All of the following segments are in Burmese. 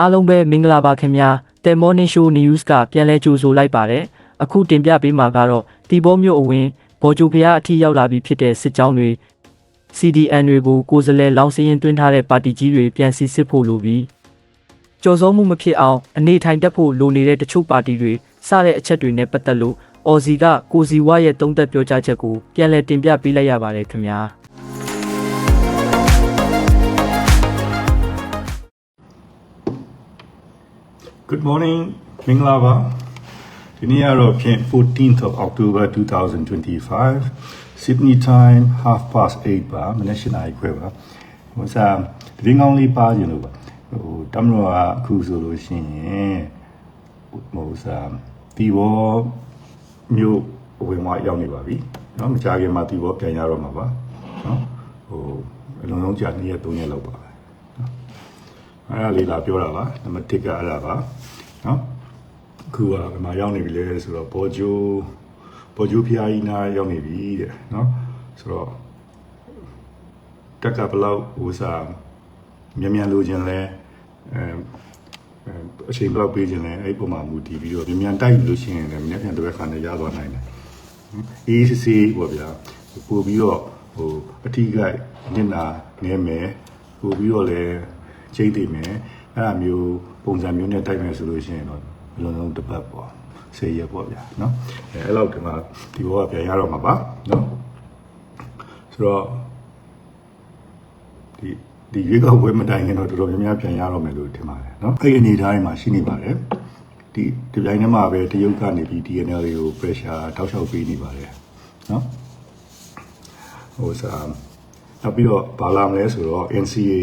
အားလုံးပဲမင်္ဂလာပါခင်ဗျာ The Morning Show News ကပြန်လဲကြိုဆိုလိုက်ပါတယ်အခုတင်ပြပေးမှာကတော့တီဘောမျိုးအဝင်ဘော်ဂျူဖျားအထိရောက်လာပြီဖြစ်တဲ့စစ်ကြောင်းတွေ CDN တွေကိုကိုယ်စားလှယ်လောင်းစရင်တွင်းထားတဲ့ပါတီကြီးတွေပြန်စီစစ်ဖို့လိုပြီးကြော်စုံမှုမဖြစ်အောင်အနေထိုင်တက်ဖို့လိုနေတဲ့တချို့ပါတီတွေစတဲ့အချက်တွေနဲ့ပတ်သက်လို့အော်စီကကိုစီဝါရဲ့တုံးသက်ပြောကြားချက်ကိုပြန်လဲတင်ပြပေးလိုက်ရပါတယ်ခင်ဗျာ Good morning မင်္ဂလာပါဒီနေ့ကတော့ဖြင့် 14th of October 2025 Sydney time half past 8ပါမနက်၈နာရီခွဲပါဟိုစားတရင်ကောင်းလေးပါကြလို့ပါဟိုတမလို့ကအခုဆိုလို့ရှိရင်ဟိုစားဒီဘောမျိုးဝင်မရောက်နေပါပြီเนาะမကြခင်မှာဒီဘောပြန်ရတော့မှာပါเนาะဟိုအလုံးလုံးကြာ2ရက်3ရက်လောက်ပါပဲ အဲ့ဒါလေးလာပြောတာပါနံပါတ်1ကအဲ့ဒါပါနော်အခုကဒီမှာရောက်နေပြီလေဆိုတော့ဘောဂျိုဘောဂျိုဖျားကြီးနာရောက်နေပြီတဲ့နော်ဆိုတော့တက်ကဘလောက်ဟိုစာမြန်မြန်လိုချင်လဲအဲအချိန်ဘလောက်ပေးချင်လဲအဲ့ပုံမှာမူတည်ပြီးတော့မြန်မြန်တိုက်လို့ရှိရင်လည်းမြန်မြန်တစ်ပတ်ခါနဲ့ရသွားနိုင်တယ်အေးစစ်စစ်ပေါ့ဗျာပို့ပြီးတော့ဟိုအထီးကိုက်နစ်နာငဲမယ်ပို့ပြီးတော့လည်း ကျိတ်သိမယ်အဲ့ဒါမျိုးပုံစံမျိုးနဲ့တိုက်မယ်ဆိုလို့ရှိရင်တော့အလုံးလုံးတစ်ပတ်ပေါ့ဆေးရပေါ့ဗျာနော်အဲအဲ့လောက်ဒီမှာဒီဘောကပြန်ရတော့မှာပါနော်ဆိုတော့ဒီဒီရွေးကောက်ပွဲမတိုင်ခင်တော့တော်တော်များများပြန်ရတော့မယ်လို့ထင်ပါတယ်နော်အဲ့ဒီအနေအထားမှာရှိနေပါတယ်ဒီဒီပိုင်းထဲမှာပဲတရုတ်ကနေပြီး DNL တွေကို pressure တောက်လျှောက်ပေးနေပါတယ်နော်ဟိုစားနောက်ပြီးတော့ဘာလာမလဲဆိုတော့ NCA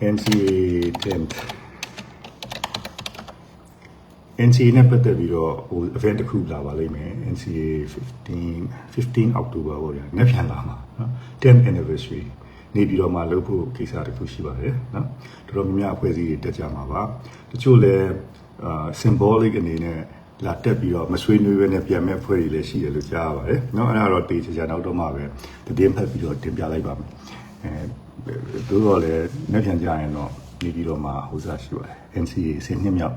NCA 10 NCA နဲ့ပတ်သက်ပြီးတော့ဟို event တစ်ခုလာပါလိမ့်မယ် NCA 15 15 October ပေါ့ဗျာနေ့ပြန်လာမှာနော် 10th anniversary နေပြီးတော့မှလုပ်ဖို့ကိစ္စတစ်ခုရှိပါတယ်နော်တော်တော်များများအဖွဲ့အစည်းတွေတက်ကြမှာပါတချို့လည်းအာ symbolic အနေနဲ့လာတက်ပြီးတော့မဆွေးနွေးဘဲနဲ့ပြန်မဲ့အဖွဲ့တွေလည်းရှိတယ်လို့ကြားရပါတယ်နော်အဲ့ဒါတော့တေးချာချာနောက်တော့မှပဲတည်င်းဖက်ပြီးတော့တင်ပြလိုက်ပါမယ် အဲတို့တော့လည်းနေ့ပြန်ကြရင်တော့နေပြီးတော့မှဟိုစားရှိပါတယ် NCA ဆင်းနှစ်မြောက်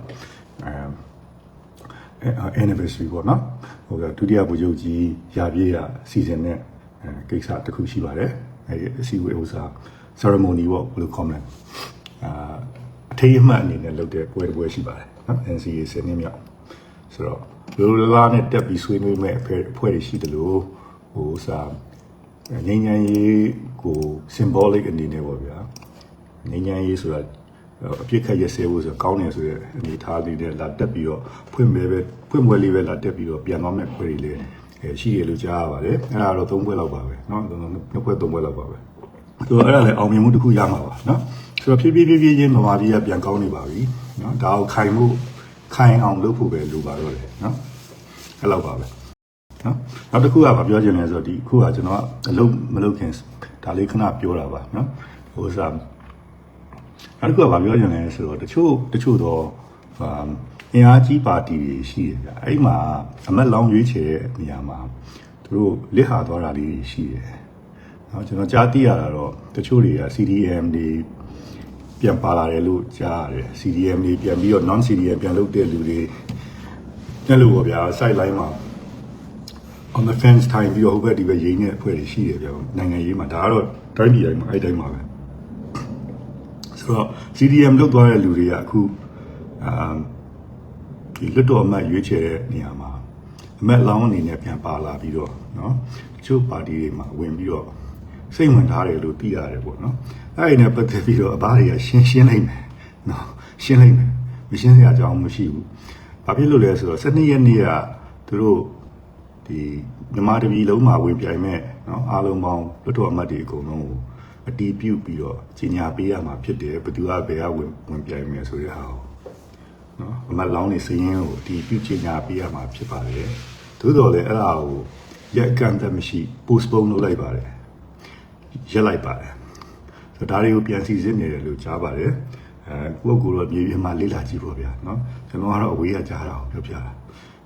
အဲ anniversary ပေါ့နော်ဟိုကဒုတိယဗိုလ်ချုပ်ကြီးရာပြေးရစီစဉ်တဲ့အဲကိစ္စတစ်ခုရှိပါတယ်အဲဒီအစည်းအဝေးဥစား ceremony ပေါ့ဘယ်လိုခေါ်မလဲအာအထိမ်းအမှတ်အနေနဲ့လုပ်တဲ့ပွဲတစ်ပွဲရှိပါတယ်နော် NCA ဆယ်နှစ်မြောက်ဆိုတော့လိုလိုလားနဲ့တက်ပြီးဆွေးနွေးမဲ့အဖွဲ့အဖွဲ့တွေရှိတယ်လို့ဟိုစား ငြိမ်းချမ်းရေးကို symbolic အနေနဲ့ပေါ့ဗျာငြိမ်းချမ်းရေးဆိုတာအပြစ်ခတ်ရဆဲဖို့ဆိုတော့ကောင်းတယ်ဆိုရယ်အနေထားလေးနဲ့လာတက်ပြီးတော့ဖွင့်မဲပဲဖွင့်ပွဲလေးပဲလာတက်ပြီးတော့ပြန်သွားမဲ့ခွဲတွေလည်းရှိရလို့ကြားရပါတယ်အဲ့ဒါတော့၃ပွဲလောက်ပါပဲเนาะ၂ပွဲ၃ပွဲလောက်ပါပဲဆိုတော့အဲ့ဒါလည်းအောင်မြင်မှုတစ်ခုရမှာပါเนาะဆိုတော့ဖြည်းဖြည်းဖြည်းဖြည်းချင်းမမာပြည်ကပြန်ကောင်းနေပါပြီเนาะဒါကိုခိုင်မှုခိုင်အောင်လုပ်ဖို့ပဲလိုပါတော့တယ်เนาะအဲ့လောက်ပါပဲ နော်နောက်တစ်ခုကဗာပြောချင်တယ်ဆိုတော့ဒီခုကကျွန်တော်ကအလုပ်မလုပ်ခင်ဒါလေးခဏပြောတာပါနော်ဟိုစားနောက်တစ်ခုကဗာပြောချင်တယ်ဆိုတော့တချို့တချို့တော့အာအင်အားကြီးပါတီတွေရှိတယ်ဗျအဲ့မှာအမက်လောင်းရွေးချယ်တဲ့နေရာမှာသူတို့လစ်ဟာသွားတာလေးတွေရှိတယ်နော်ကျွန်တော်ကြားသိရတာတော့တချို့တွေက CDM တွေပြန်ပါလာတယ်လို့ကြားရတယ် CDM တွေပြန်ပြီးတော့ non CDM ပြန်လုပ်တဲ့လူတွေအဲ့လိုပေါ့ဗျာ site line မှာ on the fence ထိုင်ပြီးတော့ဟိုဘက်ဒီဘက်ရိမ့်တဲ့အဖွဲ့တွေရှိတယ်ပြောနိုင်ငံရေးမှာဒါကတော့တိုင်းပြည်တိုင်းမှာအဲ့တိုင်းမှာပဲဆိုတော့ CDM လုတ်သွားတဲ့လူတွေကအခုအာဒီလွတ်တော်အမတ်ရွေးချယ်တဲ့နေရာမှာအမတ်လောင်းအနေနဲ့ပြန်ပါလာပြီးတော့เนาะတချို့ပါတီတွေမှာဝင်ပြီးတော့စိတ်ဝင်ထားတယ်လို့သိရတယ်ပေါ့နော်အဲ့ဒီနဲ့ပတ်သက်ပြီးတော့အဘတွေကရှင်းရှင်းလိုက်မယ်เนาะရှင်းလိုက်မယ်မရှင်းစရာအကြောင်းမရှိဘူးဘာဖြစ်လို့လဲဆိုတော့12ရက်နေ့ကသူတို့ ဒီမြန်မာတပြည်လုံးမှာဝင်ပြိုင်မဲ့เนาะအားလုံးပေါင်းလွတ်တော်အမတ်တွေအကုန်လုံးကိုအတီးပြုတ်ပြီးတော့ကြီးညာပေးရမှာဖြစ်တယ်ဘယ်သူကဘယ်ကဝင်ဝင်ပြိုင်မယ်ဆိုတဲ့ဟာကိုเนาะအမတ်လောင်းနေစည်ရင်ကိုအတီးပြုတ်ကြီးညာပေးရမှာဖြစ်ပါတယ်သို့တော်လည်းအဲ့ဒါကိုရက်အကန့်အသတ်မရှိ postpone လုပ်လိုက်ပါတယ်ရက်လိုက်ပါတယ်ဆိုတော့ဒါတွေကိုပြန်စီစစ်နေတယ်လို့ကြားပါတယ်အဲကိုယ့်ကိုယ်တော့မြေပြင်မှာလေးလာကြည့်ပေါ့ဗျာเนาะကျွန်တော်ကတော့အဝေးကကြားတာကိုပြောပြတာ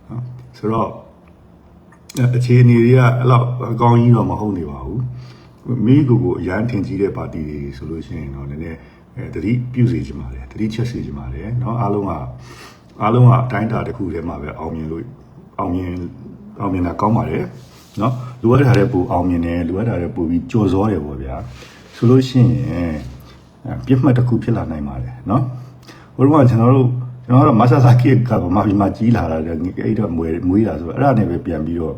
เนาะဆိုတော့ အခြေအနေတွေကအဲ့လောက်အကောင်းကြီးတော့မဟုတ်နေပါဘူးမိကိုကိုအရန်ထင်ကြီးတဲ့ပါတီတွေဆိုလို့ရှိရင်တော့နည်းနည်းဟ အဲတတိပြုစေချင်ပါတယ်တတိချက်စေချင်ပါတယ်เนาะအားလုံးကအားလုံးကအတိုင်းအတာတစ်ခုတည်းမှာပဲအောင်မြင်လို့အောင်မြင်အောင်မြင်တာကောင်းပါတယ်เนาะလိုအပ်တာတဲ့ပူအောင်မြင်တယ်လိုအပ်တာတဲ့ပူပြီးကြော်စောတယ်ပေါ့ဗျာဆိုလို့ရှိရင်အဲပြစ်မှတ်တစ်ခုဖြစ်လာနိုင်ပါတယ်เนาะဘုရားကကျွန်တော်တို့ ကျွန်တော်ကတော့မဆာဆာကိကဗမာပြည်မှာကြီးလာတာအဲ့တော့မွေမွေးတာဆိုတော့အဲ့ဒါနဲ့ပဲပြန်ပြီးတော့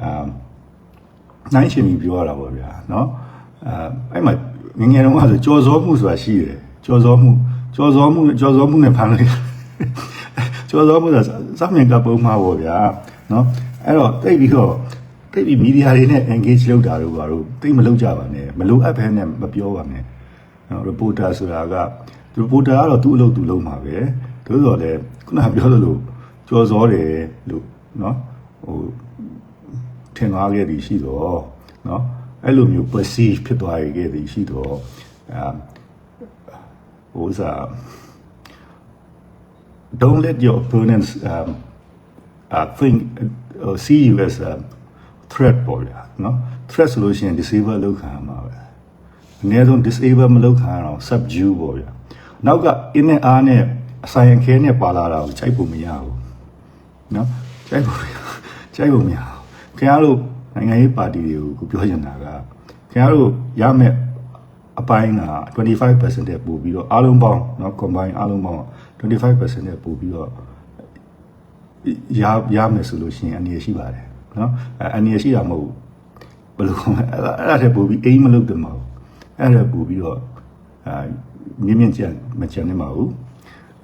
အာနိုင်ရှင်ပြီးပြောရတာပေါ့ဗျာနော်အဲအဲ့မှာငငယ်တုန်းကဆိုကြော်စောမှုဆိုတာရှိတယ်ကြော်စောမှုကြော်စောမှုကြော်စောမှုနဲ့ဖန်လိုက်ကြော်စောမှုဆိုတာစာမျက်ကပုံမှာပေါ့ဗျာနော်အဲ့တော့တိတ်ပြီးတော့တိတ်ပြီးမီဒီယာတွေနဲ့ engage လုပ်တာတို့ကတော့တိတ်မလုပ်ကြပါနဲ့မလိုအပ်ဘဲနဲ့မပြောပါနဲ့နော် reporter ဆိုတာက reporter ကတော့သူ့အလုပ်သူလုပ်မှာပဲ သို့တော်လည်းခုနပြောသလိုကြော်စောတယ်လို့နော်ဟိုထင်သားခဲ့သည်ရှိတော့နော်အဲ့လိုမျိုး perceive ဖြစ်သွားခဲ့သည်ရှိတော့အဲဟိုစား don't let your opponents um uh think or see you as a threat ပေါ်လာနော် threat ဆိုလို့ရှိရင် disable လောက်ခံမှာပဲအနည်းဆုံး disable မလောက်ခံအောင် subdue ပေါ်လာနောက်က in and r နဲ့ အဆိုင်အခဲနဲ့ပါလာတာကိုချိန်ဖို့မရဘူးเนาะချိန်ဖို့ချိန်ဖို့မရဘူးခင်ဗျားတို့နိုင်ငံရေးပါတီတွေကိုပြောချင်တာကခင်ဗျားတို့ရမယ့်အပိုင်းက25%တဲ့ပို့ပြီးတော့အားလုံးပေါင်းเนาะ combine အားလုံးပေါင်း25%တဲ့ပို့ပြီးတော့ ရရမယ်ဆိုလို့ရှိရင်အနေရရှိပါတယ်နော်အဲအနေရရှိတာမဟုတ်ဘူးဘယ်လိုခေါ်မလဲအဲ့ဒါအဲ့ဒါတည်းပို့ပြီးအိမ်မလုပ်တယ်မဟုတ်အဲ့ဒါပို့ပြီးတော့အာမြင့်မြင့်ကြံမကြံနေမှာဘူး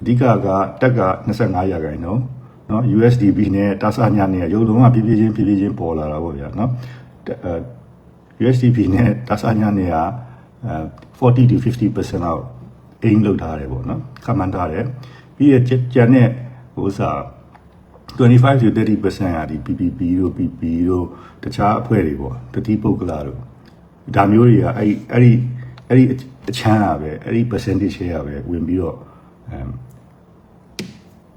အဓိကကတက်က25ရာခိုင်နှုန်းနော် USDB နဲ့တာဆာညနဲ့ရုပ်လုံးကပြပြချင်းပြပြချင်းပေါ်လာတာပေါ့ဗျာနော် USDB နဲ့တာဆာညနဲ့က40 to 50%လောက်အိမ်လောက်ထားတယ်ပေါ့နော်ခမန်ထားတယ်ပြီးရကျန်တဲ့ဟိုစာ25 to 30%ဟာဒီ PPP တို့ PP တို့တခြားအဖွဲ့တွေပေါ့တတိပုဂ္ဂလတို့ဒါမျိုးတွေကအဲ့အဲ့ဒီအဲ့ဒီအချမ်းอ่ะပဲအဲ့ဒီ percentage ရပဲဝင်ပြီးတော့ အဲ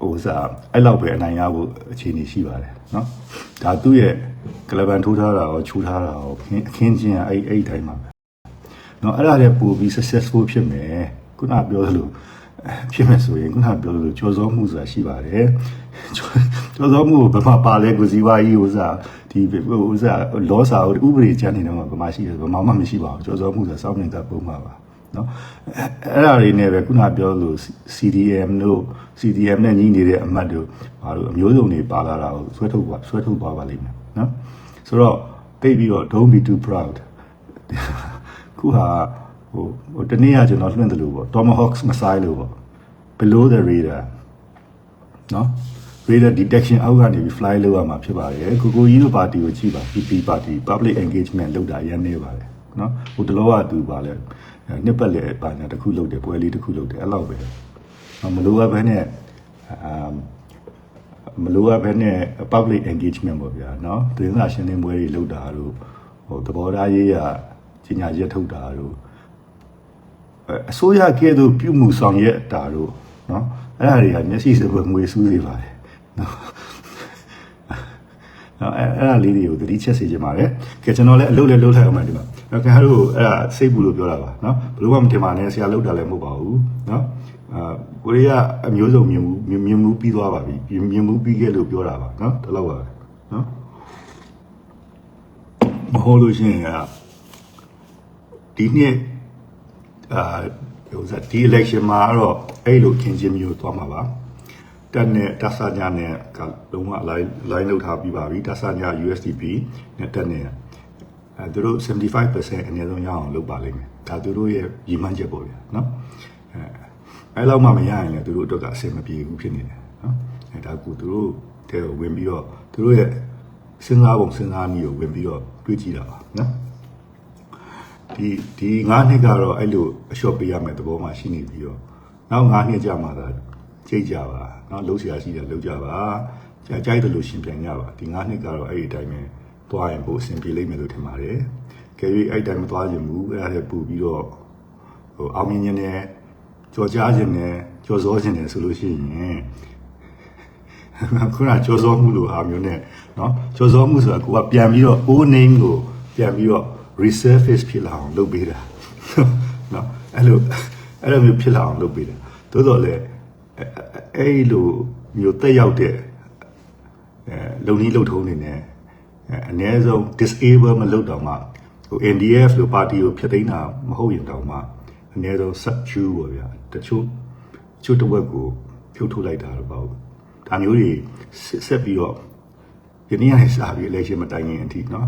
ဟိုစားအဲ့လောက်ပဲအနိုင်ရဖို့အခြေအနေရှိပါတယ်နော်ဒါသူ့ရဲ့ကလပန်ထိုးထားတာရောချိုးထားတာရောအခင်းချင်းကအဲ့အဲ့တိုင်းပါပဲနော်အဲ့ဒါလည်းပို့ပြီး successful ဖြစ်မယ်ခုနပြောသလိုဖြစ်မယ်ဆိုရင်ခုနပြောသလိုကြော်စောမှုဆိုတာရှိပါတယ်ကြော်စောမှုကိုဘယ်မှာပါလဲကိုစီဝါကြီးဥစားဒီဥစားလောစာဥပဒေကျမ်းနေတော့ဘယ်မှာရှိလဲဘယ်မှာမှမရှိပါဘူးကြော်စောမှုဆိုတာစောင့်နေတာပုံမှာပါ နော်အဲ့ဒါတွေနဲ့ပဲခုနပြောလို့ CDM တို့ CDM နဲ့ညီးနေတဲ့အမတ်တို့ဘာလို့အမျိုးစုံတွေပါလာတာကိုဆွဲထုတ်ပါဆွဲထုတ်သွားပါလိမ့်မယ်နော်ဆိုတော့တိတ်ပြီးတော့ don't be too proud ခုဟာဟိုဟိုတနေ့ကကျွန်တော်လွှင့်တယ်လို့ပေါ့ Tomahawk missile လို့ပေါ့ below the radar နော် radar detection အောက်ကနေပြီး fly လုပ်ရမှာဖြစ်ပါတယ်ကိုကိုကြီးတို့ပါတီကိုကြည့်ပါ PP ပါတီ public engagement လုပ်တာရန်နေပါတယ် နော်ဟိုတလောကသူပါလဲနှစ်ပတ်လေပါညာတစ်ခုလုပ်တယ်ပွဲလေးတစ်ခုလုပ်တယ်အဲ့လောက်ပဲမလိုအပ်ဘဲနဲ့အာမလိုအပ်ဘဲနဲ့ public engagement ပေါ့ဗျာနော်သတင်းစာရှင်းလင်းပွဲတွေလုပ်တာတို့ဟိုသဘောထားရေးရကြီးညာရက်ထုတ်တာတို့အစိုးရကဲ့သို့ပြုမှုဆောင်ရွက်တာတို့နော်အဲ့ဒါတွေကမျက်စိစပွေငွေစူးနေပါတယ်နော် နော်အဲ့အဲ့ဒါလေးတွေကိုသတိချက်စေချင်ပါတယ်။ကဲကျွန်တော်လည်းအလုပ်လည်းလုပ်လိုက်အောင်ပါဒီမှာ။နော်ခင်ဗျားတို့အဲ့ဒါစိတ်ဘူးလို့ပြောတာပါနော်။ဘလို့မှမထင်ပါနဲ့ဆရာလုပ်တာလည်းမဟုတ်ပါဘူးနော်။အာကိုရီးယားအမျိုးစုံမြင်မှုမြင်မှုပြီးသွားပါပြီ။မြင်မှုပြီးခဲ့လို့ပြောတာပါနော်။ဒီလောက်ပါပဲနော်။မဟုတ်လို့ရှိရင်ကဒီနှစ်အာဟိုစားဒီ election မှာတော့အဲ့လိုခင်ချင်းမျိုးသွားမှာပါ။ တက်နဲ့တဆာညာနဲ့ကလုံးဝ line line လောက်ထားပြီးပါပြီတဆာညာ USDP နဲ့တက်နဲ့အဲသူတို့75%အနည်းဆုံးရအောင်လုပ်ပါလိမ့်မယ်ဒါသူတို့ရဲ့ရည်မှန်းချက်ပေါ့ဗျာနော်အဲအဲလောက်မှမရရင်လည်းသူတို့အတွက်ကအဆင်မပြေဘူးဖြစ်နေတယ်နော်အဲဒါကူသူတို့တဲ့ဝင်ပြီးတော့သူတို့ရဲ့စဉ်းစားပုံစဉ်းစားနည်းကိုဝင်ပြီးတော့တွေးကြည့်တာပါနော်ဒီဒီ9နှစ်ကတော့အဲ့လိုအလျှော့ပေးရမယ်သဘောမှရှိနေပြီးတော့နောက်9နှစ်ကြာမှသာ ကြိတ်ကြပါเนาะလုံးဆရာရှိတယ်လုံးကြပါကြကြိုက်တယ်လို့ရှင်ပြန်ကြပါဒီ9နှစ်ကတော့အဲ့ဒီအတိုင်းပဲသွားရင်ပိုအဆင်ပြေလိမ့်မယ်လို့ထင်ပါတယ်ကယ်၍အဲ့တိုင်းမသွားခြင်းဘူးအဲ့ဒါလည်းပူပြီးတော့ဟိုအောင်မြင်ခြင်းနဲ့ကြော်ကြားခြင်းနဲ့ကြော်စောခြင်းနဲ့ဆိုလို့ရှိရင်ခုနကြော်စောမှုလိုအားမျိုးနဲ့เนาะကြော်စောမှုဆိုတာကိုကပြန်ပြီးတော့ old name ကိုပြန်ပြီးတော့ resurface ဖြစ်လာအောင်လုပ်ပေးတာเนาะအဲ့လို အဲ့လိုမျိုးဖြစ်လာအောင်လုပ်ပေးတယ်သို့တော်လည်း အဲ့အဲ့လိုမျိုးတက်ရောက်တဲ့အဲလုံနီးလုံထုံးနေနဲ့အနည်းဆုံး disable မလုပ်တော့မှဟို NDF လို့ပါတီကိုဖျက်သိမ်းတာမဟုတ်ရင်တောင်မှအနည်းဆုံး subdue ပေါ့ဗျာတချို့ချို့တစ်ဝက်ကိုဖြုတ်ထုတ်လိုက်တာတော့ပေါ့ဒါမျိုးတွေဆက်ပြီးတော့ယနေ့ကနေစပြီး election မတိုင်ခင်အထိเนาะ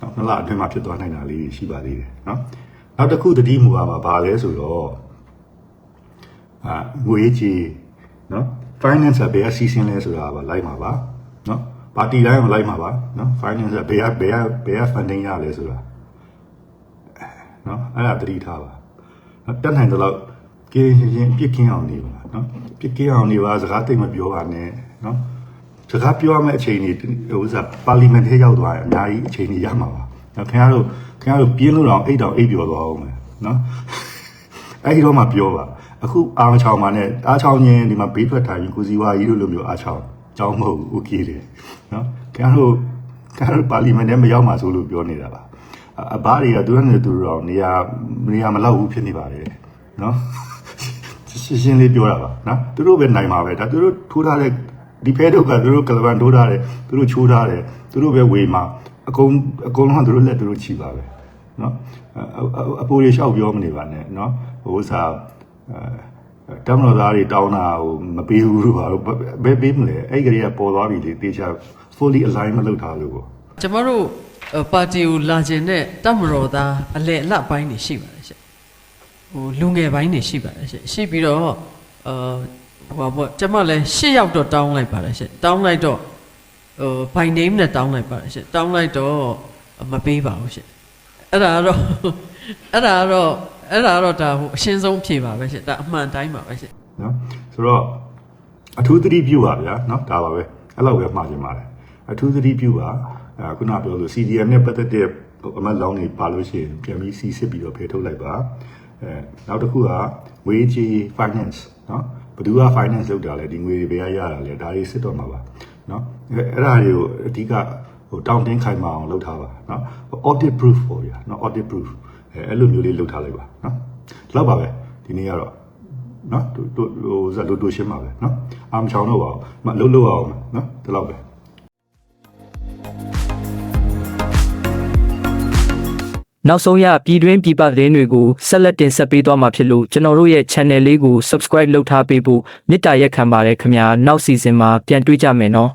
နောက်နှစ်လအတွင်းမှာဖြစ်သွားနိုင်တာလေးရှိပါသေးတယ်เนาะနောက်တစ်ခုတတိမူပါမှာဘာလဲဆိုတော့အာငွေကြီး နော် finance ကဘယ်အစီအစဉ်လဲဆိုတာပါလိုက်မှာပါနော်ပါတီတိုင်းကိုလိုက်မှာပါနော် finance ကဘယ်ဘယ်ဘယ် funding ရလဲဆိုတာနော်အဲ့ဒါသတိထားပါနော်တက်နိုင်တဲ့လောက်ကင်းရင်ပြစ်ကင်းအောင်နေပါနော်ပြစ်ကင်းအောင်နေပါစကားတိတ်မပြောပါနဲ့နော်စကားပြောရမယ့်အချိန်တွေဥစားပါလီမန်ထဲရောက်သွားရင်အများကြီးအချိန်တွေရမှာပါနော်ခင်ဗျားတို့ခင်ဗျားတို့ပြင်းလို့တော့အိတ်တောင်အိတ်ပြောသွားအောင်မယ်နော်အဲ့ဒီတော့မှပြောပါ အခုအားမချောင်းပါနဲ့အားချောင်းချင်းဒီမှာဘေးထွက်ထိုင်ပြီးကိုစီဝါကြီးတို့လိုမျိုးအားချောင်းကြောင်းမဟုတ်ဘူးโอเคတယ်နော်ခင်ဗျားတို့ခင်ဗျားတို့ပါလီမန်ထဲမရောက်မှဆိုလို့ပြောနေတာပါအအဘတွေကသူတို့နဲ့သူတို့တော့နေရာနေရာမလောက်ဘူးဖြစ်နေပါတယ်နော်ရှင်းရှင်းလေးပြောတာပါနော်သူတို့ပဲနိုင်မှာပဲဒါသူတို့ထိုးထားတဲ့ဒီဖဲတို့ကသူတို့ကလပန်ထိုးထားတယ်သူတို့ချိုးထားတယ်သူတို့ပဲဝေမှာအကုန်အကုန်လုံးကသူတို့လက်သူတို့ချီပါပဲ နော်အအအပိုးရလျှောက်ပြောမနေပါနဲ့နော်ဟိုဥစားအဲ တမန်တော်သားတွေတောင်းတာဟိုမပေးဘူးလို့ပါတော့ဘယ်ပေးမလဲအဲ့ဒီကလေးကပေါ်သွားပြီလေတေချာ fully align မလုပ်ထားလို့ပေါ့ကျမတို့呃ပါတီကိုလာခြင်းနဲ့တမတော်သားအလဲအလတ်ပိုင်းတွေရှိပါတယ်ရှင့်ဟိုလူငယ်ပိုင်းတွေရှိပါတယ်ရှင့်ရှိပြီးတော့အာဟိုပါပေါ့ကျမလည်း၈ယောက်တော့တောင်းလိုက်ပါတယ်ရှင့်တောင်းလိုက်တော့ဟို by name နဲ့တောင်းလိုက်ပါတယ်ရှင့်တောင်းလိုက်တော့မပေးပါဘူးရှင့်အဲ့ဒါကတော့အဲ့ဒါကတော့ အဲ့ဒါကတော့ဒါဟိုအရှင်းဆုံးဖြေပါပဲရှင့်ဒါအမှန်တိုင်းပါပဲရှင့်နော်ဆိုတော့အထူးသတိပြုပါဗျာနော်ဒါပါပဲအဲ့လောက်ပဲမှားချင်ပါတယ်အထူးသတိပြုပါအဲခုနပြောလို့ CDM နဲ့ပတ်သက်တဲ့အမတ်လောင်းတွေပါလို့ရှိရင်ပြန်ပြီးစီစစ်ပြီးတော့ဖေထုတ်လိုက်ပါအဲနောက်တစ်ခုကဝေးကြီး finance နော်ဘယ်သူက finance လုပ်တာလဲဒီငွေတွေဘယ်ကရတာလဲဒါတွေစစ်တော့မှာပါနော်အဲအဲ့ဒါတွေကိုအဓိကဟိုတောင်းတင်းခိုင်မာအောင်လုပ်ထားပါနော် audit proof ပေါ့ဗျာနော် audit proof အဲအဲ့လိုမျိုးလေးလုပ်ထားလိုက်ပါနော်ဒီလောက်ပါပဲဒီနေ့ကတော့နော်တို့တို့ဟိုဇက်လို့တို့ရှင်းပါပဲနော်အာမချောင်းတော့ပါမလှုပ်လှုပ်အောင်နော်ဒီလောက်ပဲနောက်ဆုံးရပြည်တွင်းပြည်ပသတင်းတွေကိုဆက်လက်တင်ဆက်ပေးသွားမှာဖြစ်လို့ကျွန်တော်တို့ရဲ့ channel လေးကို subscribe လုပ်ထားပေးဖို့မေတ္တာရက်ခံပါတယ်ခင်ဗျာနောက် season မှာပြန်တွေ့ကြမယ်နော်